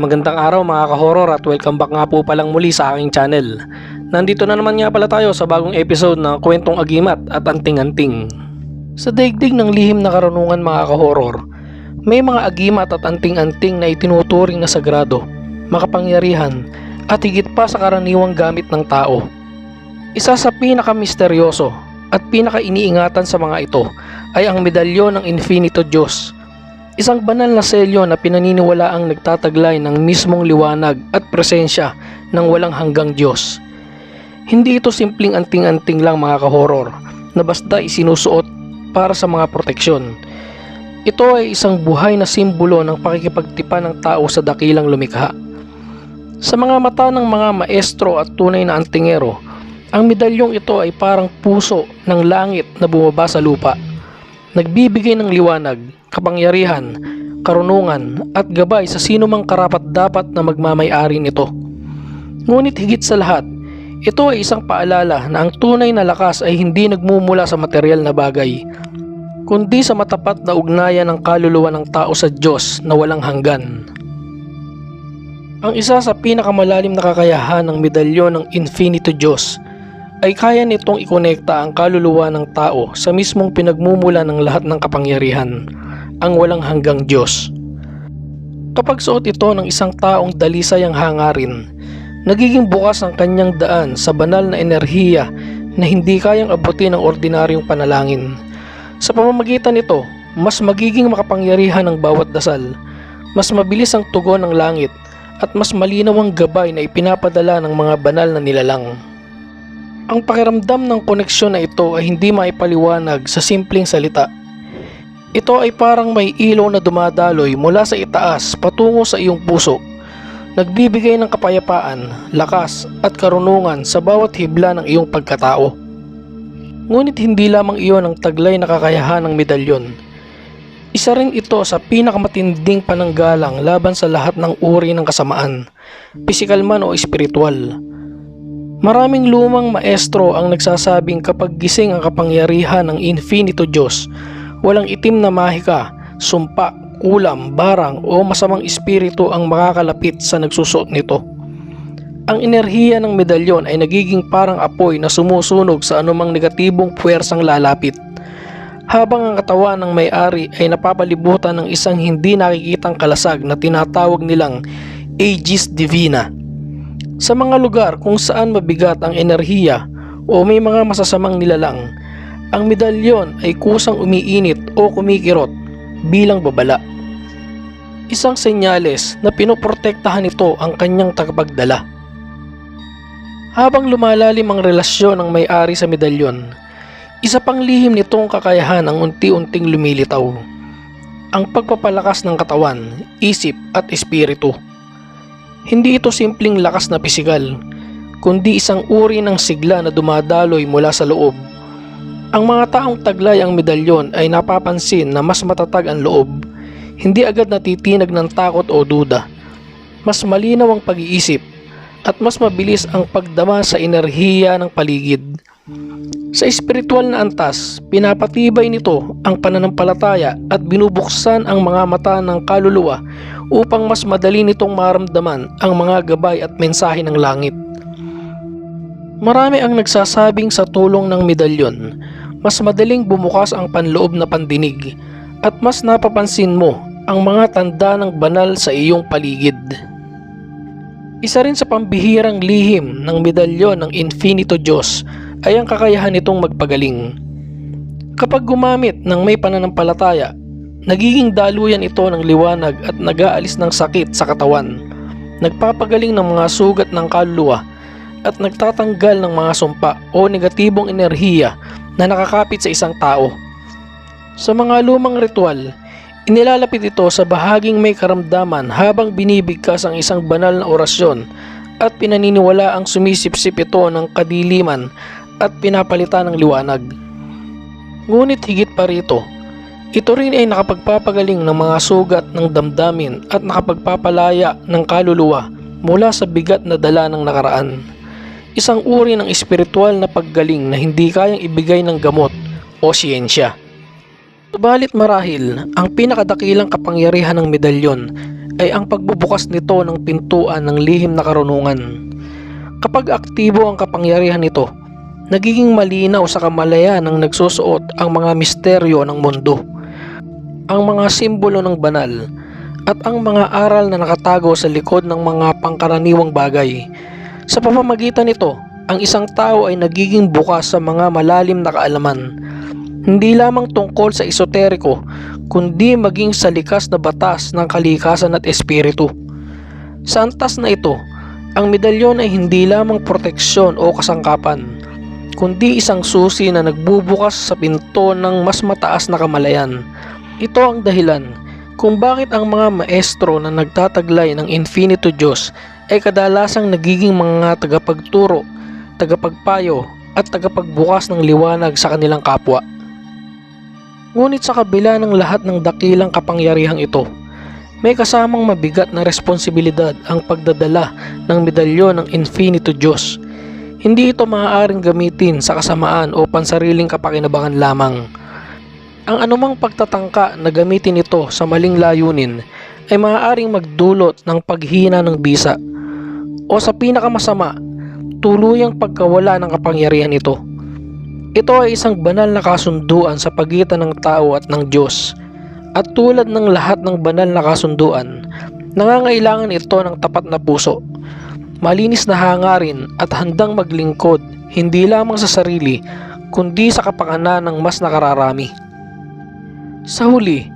Magandang araw mga ka-horror at welcome back nga po palang muli sa aking channel. Nandito na naman nga pala tayo sa bagong episode ng Kwentong Agimat at Anting-Anting. Sa daigdig ng lihim na karunungan mga ka-horror, may mga agimat at anting-anting na itinuturing na sagrado, makapangyarihan at higit pa sa karaniwang gamit ng tao. Isa sa pinaka-misteryoso at pinaka-iniingatan sa mga ito ay ang medalyon ng Infinito Diyos Isang banal na selyo na pinaniniwalaang nagtataglay ng mismong liwanag at presensya ng walang hanggang Diyos. Hindi ito simpleng anting-anting lang mga kahoror na basta isinusuot para sa mga proteksyon. Ito ay isang buhay na simbolo ng pakikipagtipan ng tao sa dakilang lumikha. Sa mga mata ng mga maestro at tunay na antingero, ang medalyong ito ay parang puso ng langit na bumaba sa lupa. Nagbibigay ng liwanag, kapangyarihan, karunungan at gabay sa sino mang karapat dapat na magmamay-ari nito. Ngunit higit sa lahat, ito ay isang paalala na ang tunay na lakas ay hindi nagmumula sa material na bagay, kundi sa matapat na ugnayan ng kaluluwa ng tao sa Diyos na walang hanggan. Ang isa sa pinakamalalim na kakayahan ng medalyon ng Infinito Diyos ay kaya nitong ikonekta ang kaluluwa ng tao sa mismong pinagmumula ng lahat ng kapangyarihan, ang walang hanggang Diyos. Kapag suot ito ng isang taong dalisay ang hangarin, nagiging bukas ang kanyang daan sa banal na enerhiya na hindi kayang abutin ng ordinaryong panalangin. Sa pamamagitan nito, mas magiging makapangyarihan ang bawat dasal, mas mabilis ang tugon ng langit, at mas malinaw ang gabay na ipinapadala ng mga banal na nilalang. Ang pakiramdam ng koneksyon na ito ay hindi maipaliwanag sa simpleng salita. Ito ay parang may ilaw na dumadaloy mula sa itaas patungo sa iyong puso. Nagbibigay ng kapayapaan, lakas at karunungan sa bawat hibla ng iyong pagkatao. Ngunit hindi lamang iyon ang taglay na kakayahan ng medalyon. Isa rin ito sa pinakamatinding pananggalang laban sa lahat ng uri ng kasamaan, pisikal man o espiritual. Maraming lumang maestro ang nagsasabing kapag gising ang kapangyarihan ng Infinito Diyos, walang itim na mahika, sumpa, kulam, barang o masamang espiritu ang makakalapit sa nagsusuot nito. Ang enerhiya ng medalyon ay nagiging parang apoy na sumusunog sa anumang negatibong puwersang lalapit. Habang ang katawan ng may-ari ay napapalibutan ng isang hindi nakikitang kalasag na tinatawag nilang Aegis Divina. Sa mga lugar kung saan mabigat ang enerhiya o may mga masasamang nilalang, ang medalyon ay kusang umiinit o kumikirot bilang babala. Isang senyales na pinoprotektahan nito ang kanyang tagapagdala. Habang lumalalim ang relasyon ng may-ari sa medalyon, isa pang lihim nitong kakayahan ang unti-unting lumilitaw. Ang pagpapalakas ng katawan, isip at espiritu. Hindi ito simpleng lakas na pisikal, kundi isang uri ng sigla na dumadaloy mula sa loob. Ang mga taong taglay ang medalyon ay napapansin na mas matatag ang loob, hindi agad natitinag ng takot o duda. Mas malinaw ang pag-iisip at mas mabilis ang pagdama sa enerhiya ng paligid. Sa espiritual na antas, pinapatibay nito ang pananampalataya at binubuksan ang mga mata ng kaluluwa upang mas madali nitong maramdaman ang mga gabay at mensahe ng langit. Marami ang nagsasabing sa tulong ng medalyon, mas madaling bumukas ang panloob na pandinig at mas napapansin mo ang mga tanda ng banal sa iyong paligid. Isa rin sa pambihirang lihim ng medalyon ng Infinito Diyos ay ang kakayahan nitong magpagaling. Kapag gumamit ng may pananampalataya, nagiging daluyan ito ng liwanag at nag-aalis ng sakit sa katawan. Nagpapagaling ng mga sugat ng kaluluwa at nagtatanggal ng mga sumpa o negatibong enerhiya na nakakapit sa isang tao. Sa mga lumang ritual, inilalapit ito sa bahaging may karamdaman habang binibigkas ang isang banal na orasyon at pinaniniwala ang sumisipsip ito ng kadiliman at pinapalitan ng liwanag. Ngunit higit pa rito, ito rin ay nakapagpapagaling ng mga sugat ng damdamin at nakapagpapalaya ng kaluluwa mula sa bigat na dala ng nakaraan. Isang uri ng espiritual na paggaling na hindi kayang ibigay ng gamot o siyensya. Subalit marahil, ang pinakadakilang kapangyarihan ng medalyon ay ang pagbubukas nito ng pintuan ng lihim na karunungan. Kapag aktibo ang kapangyarihan nito, nagiging malinaw sa kamalayan ng nagsusuot ang mga misteryo ng mundo, ang mga simbolo ng banal, at ang mga aral na nakatago sa likod ng mga pangkaraniwang bagay. Sa pamamagitan nito, ang isang tao ay nagiging bukas sa mga malalim na kaalaman, hindi lamang tungkol sa esoteriko, kundi maging sa likas na batas ng kalikasan at espiritu. Sa antas na ito, ang medalyon ay hindi lamang proteksyon o kasangkapan, kundi isang susi na nagbubukas sa pinto ng mas mataas na kamalayan. Ito ang dahilan kung bakit ang mga maestro na nagtataglay ng Infinito Diyos ay kadalasang nagiging mga tagapagturo, tagapagpayo at tagapagbukas ng liwanag sa kanilang kapwa. Ngunit sa kabila ng lahat ng dakilang kapangyarihang ito, may kasamang mabigat na responsibilidad ang pagdadala ng medalyon ng Infinito Diyos. Hindi ito maaaring gamitin sa kasamaan o pansariling kapakinabangan lamang. Ang anumang pagtatangka na gamitin ito sa maling layunin ay maaaring magdulot ng paghina ng bisa o sa pinakamasama, tuluyang pagkawala ng kapangyarihan ito. Ito ay isang banal na kasunduan sa pagitan ng tao at ng Diyos. At tulad ng lahat ng banal na kasunduan, nangangailangan ito ng tapat na puso, malinis na hangarin at handang maglingkod hindi lamang sa sarili kundi sa kapakanan ng mas nakararami. Sa huli,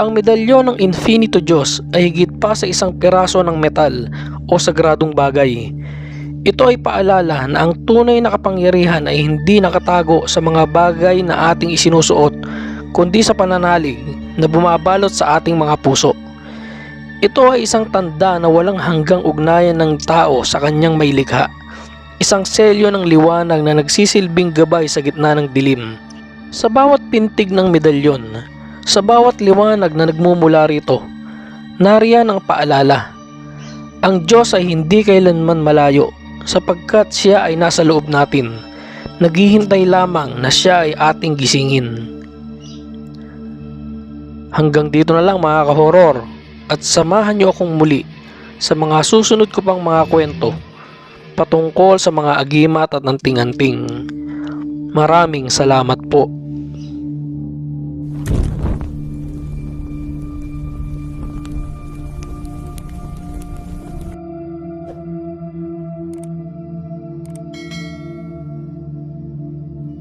ang medalyon ng Infinito Diyos ay higit pa sa isang piraso ng metal o sagradong bagay. Ito ay paalala na ang tunay na kapangyarihan ay hindi nakatago sa mga bagay na ating isinusuot kundi sa pananalig na bumabalot sa ating mga puso. Ito ay isang tanda na walang hanggang ugnayan ng tao sa kanyang may likha. Isang selyo ng liwanag na nagsisilbing gabay sa gitna ng dilim. Sa bawat pintig ng medalyon, sa bawat liwanag na nagmumula rito, nariyan ang paalala. Ang Diyos ay hindi kailanman malayo sapagkat siya ay nasa loob natin. Naghihintay lamang na siya ay ating gisingin. Hanggang dito na lang mga kahoror at samahan niyo akong muli sa mga susunod ko pang mga kwento patungkol sa mga agimat at anting-anting. Maraming salamat po.